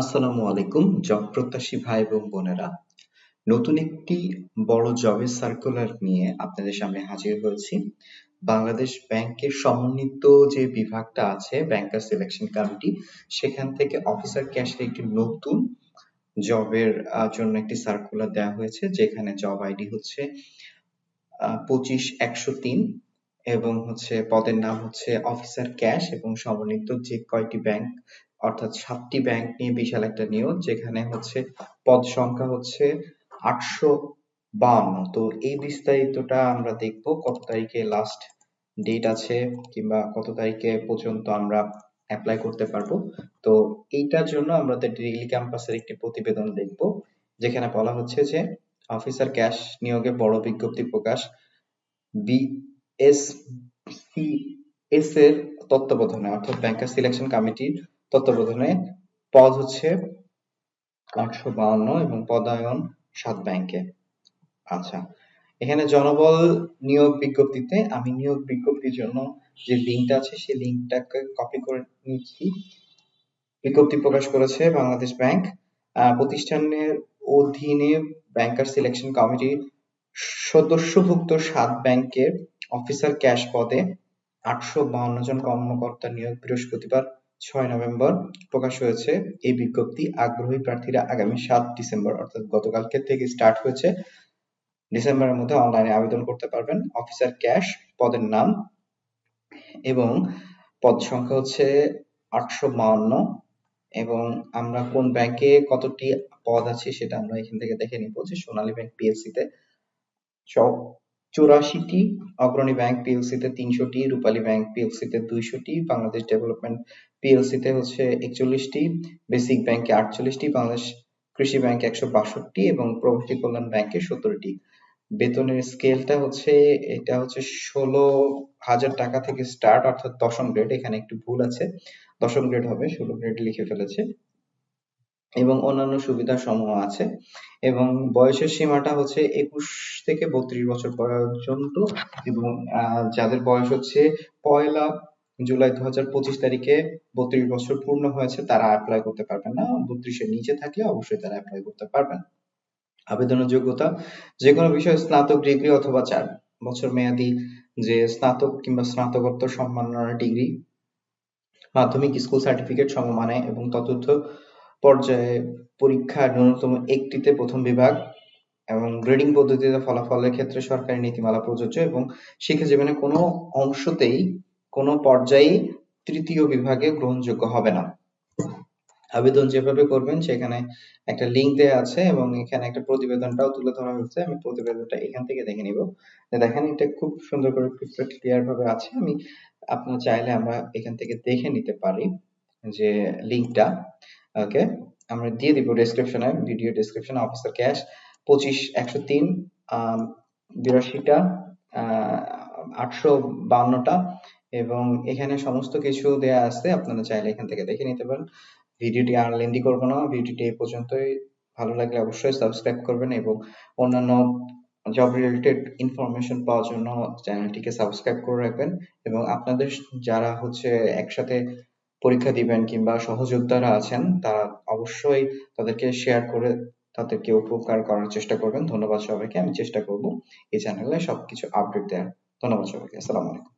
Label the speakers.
Speaker 1: আসসালামু আলাইকুম, জব প্রত্যাশী ভাই এবং বোনেরা। নতুন একটি বড় জবের সার্কুলার নিয়ে আপনাদের সামনে হাজির হয়েছি। বাংলাদেশ ব্যাংকের সমন্বিত যে বিভাগটা আছে ব্যাংকার সিলেকশন কমিটি সেখান থেকে অফিসার ক্যাশের একটি নতুন জবের জন্য একটি সার্কুলার দেওয়া হয়েছে, যেখানে জব আইডি হচ্ছে পঁচিশ একশো তিন এবং হচ্ছে পদের নাম হচ্ছে অফিসার ক্যাশ এবং সমন্বিত যে কয়টি ব্যাংক অর্থাৎ সাতটি ব্যাংক নিয়ে বিশাল একটা নিয়োগ যেখানে হচ্ছে পদ সংখ্যা হচ্ছে আটশো বাউন্ন। তো এই বিস্তারিতটা আমরা দেখব কত তারিখে লাস্ট ডেট আছে কিংবা কত তারিখে পর্যন্ত আমরা অ্যাপ্লাই করতে পারব। তো এইটার জন্য আমরা ডেইলি ক্যাম্পাসের একটি প্রতিবেদন দেখব, যেখানে বলা হচ্ছে যে অফিসার ক্যাশ নিয়োগে বড় বিজ্ঞপ্তি প্রকাশ বিএসসিএস এর তত্ত্বাবধানে, অর্থাৎ ব্যাংকার সিলেকশন কমিটির তত্ত্বাবধানে পদ হচ্ছে আটশো বাউন্ন এবং পদায়ন সাত ব্যাংকে। আচ্ছা এখানে জনবল নিয়োগ বিজ্ঞপ্তিতে আমি নিয়োগ বিজ্ঞপ্তির জন্য যে লিঙ্কটা আছে, সেই লিঙ্কটাকে কপি করে নিচ্ছি। বিজ্ঞপ্তি প্রকাশ করেছে বাংলাদেশ ব্যাংক। প্রতিষ্ঠানের অধীনে ব্যাংকার সিলেকশন কমিটি সদস্যভুক্ত সাত ব্যাংকের অফিসার ক্যাশ পদে আটশো বাউন্ন জন কর্মকর্তা নিয়োগ বৃহস্পতিবার ছয় নভেম্বর প্রকাশ হয়েছে এই বিজ্ঞপ্তি। আগ্রহী প্রার্থীরা আগামী সাত ডিসেম্বর, অর্থাৎ গতকালকে থেকে স্টার্ট হয়েছে, ডিসেম্বরের মধ্যে অনলাইনে আবেদন করতে পারবেন। অফিসার ক্যাশ পদের নাম এবং পদ সংখ্যা হচ্ছে আটশো বাউন্ন এবং আমরা কোন ব্যাংকে কতটি পদ আছে সেটা আমরা এখান থেকে দেখে নিব, যে সোনালী ব্যাংক পিএলসি তে চুরাশিটি অগ্রণী ব্যাংক পিএলসি তে তিনশোটি, রূপালী ব্যাংক পিএলসি তে দুইশোটি, বাংলাদেশ ডেভেলপমেন্ট পিএলসি তে হচ্ছে একচল্লিশটি বেসিক ব্যাংকে আটচল্লিশটি, বাংলাদেশ কৃষি ব্যাংক একশো বাষট্টি এবং প্রবাসী কল্যাণ ব্যাংকে সত্তরটি বেতনের স্কেলটা হচ্ছে, এটা হচ্ছে ষোলো হাজার টাকা থেকে স্টার্ট অর্থাৎ দশম গ্রেড এখানে একটু ভুল আছে। দশম গ্রেড হবে, ষোলো গ্রেড লিখে ফেলেছে। এবং অন্যান্য সুবিধা সমূহ আছে। এবং বয়সের সীমাটা হচ্ছে একুশ থেকে বত্রিশ বছর পর্যন্ত এবং, আহ, যাদের বয়স হচ্ছে পয়লা জুলাই দু হাজার পঁচিশ তারিখে বত্রিশ বছর পূর্ণ হয়েছে, তারা অ্যাপ্লাই করতে পারবেন না। বত্রিশের নিচে থাকলে অবশ্যই তারা অ্যাপ্লাই করতে পারবেন। আবেদনের যোগ্যতা যে কোনো বিষয়ে স্নাতক ডিগ্রি অথবা চার বছর মেয়াদি যে স্নাতক কিংবা স্নাতকোত্তর সম্মাননা ডিগ্রি, মাধ্যমিক স্কুল সার্টিফিকেট সমমানে এবং ততোর্ধ্ব পর্যায়ে পরীক্ষার ন্যূনতম একটিতে প্রথম বিভাগ এবং গ্রেডিং পদ্ধতিতে ফলাফলের ক্ষেত্রে সরকারি নীতিমালা প্রযোজ্য এবং শিক্ষা জীবনে কোনো অংশতেই কোনো পর্যায়ে তৃতীয় বিভাগে গ্রহণযোগ্য হবে না। আবেদন যেভাবে করবেন সেখানে একটা লিঙ্ক দেওয়া আছে এবং এখানে একটা প্রতিবেদনটাও তুলে ধরা হয়েছে। আমি প্রতিবেদনটা এখান থেকে দেখে নিব। দেখেন, এটা খুব সুন্দর করে ক্লিয়ার ভাবে আছে। আমি আপনার চাইলে আমরা এখান থেকে দেখে নিতে পারি যে লিঙ্কটা ওকে আমরা দিয়ে দিব ডেসক্রিপশনে ভিডিও ডেসক্রিপশনে অফিসার ক্যাশ পঁচিশ, একশো তিন বিরাশিটা আটশো বান্নটা এবং এখানে সমস্ত কিছু দেয়া আছে, আপনারা চাইলে এখান থেকে দেখে নিতে পারেন। ভিডিওটি আর লেন্দি করব না, ভিডিওটি এই পর্যন্তই। ভালো লাগলে অবশ্যই সাবস্ক্রাইব করবেন এবং অন্যান্য জব রিলেটেড ইনফরমেশন পাওয়ার জন্য চ্যানেলটিকে সাবস্ক্রাইব করে রাখবেন এবং আপনাদের যারা হচ্ছে একসাথে পরীক্ষা দিবেন কিংবা সহযোদ্ধারা আছেন, তারা অবশ্যই তাদেরকে শেয়ার করে তাদেরকে উপকার করার চেষ্টা করবেন। ধন্যবাদ সবাইকে। আমি চেষ্টা করব এই চ্যানেলে সবকিছু আপডেট দেওয়ার। ধন্যবাদ সবাইকে। আসসালামু আলাইকুম।